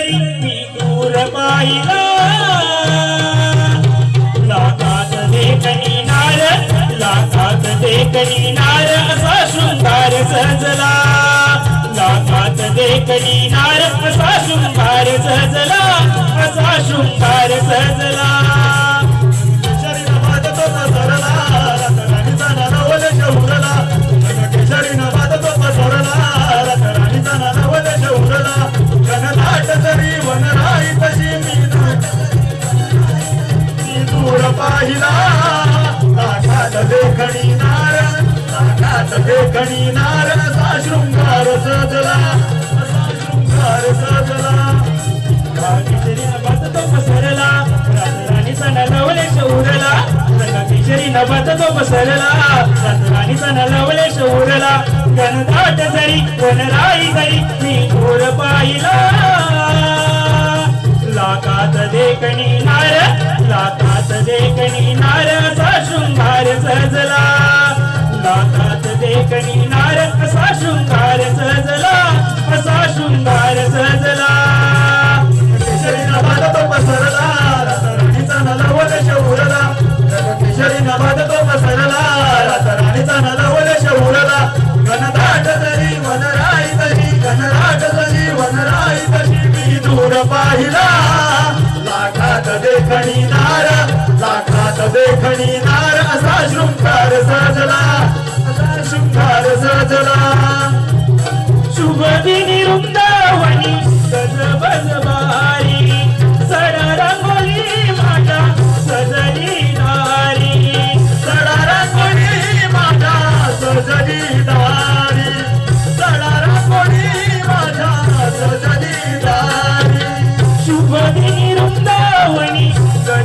जरी मी दूर पाहिला. देखणी नार लाखात देखणी नार असा शृंगार सजला. लाखात देखणी नार असा शृंगार सजला. पाहिला. ताटात देखणी नार ताटात देखणी नार असा शृंगार सजला. असा शृंगार सजला तो पसरला राजराणीचा नवलेश उरला रंगा केशरी नभात तो पसरला राजराणीचा नलवले शौरला. घनदाट जरी वनराई जरी मी घोर पाहिला. लाखात देखणी नार लाखात देखणी नार असा शृंगार सजला. लाखात देखणी नार असा शृंगार सजला असा शृंगार सजला. केशरी तो पसरला रातराणीचा नलवल शौरला तो पसरला रातराणीचा नलवल शौरला घनदाट जरी वनराई तरी घनदाट जरी वनराई तरी मी दूर पाहिला. देखणी नार लाखात देखणी नार असा शृंगार सजला.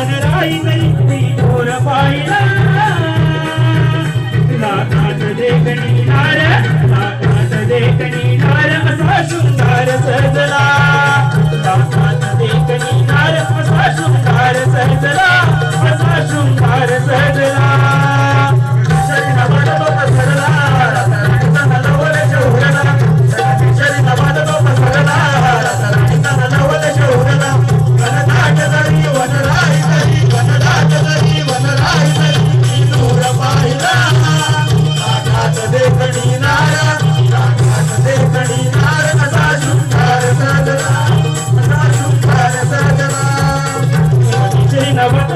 மலராய்ந்த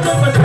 Thank you.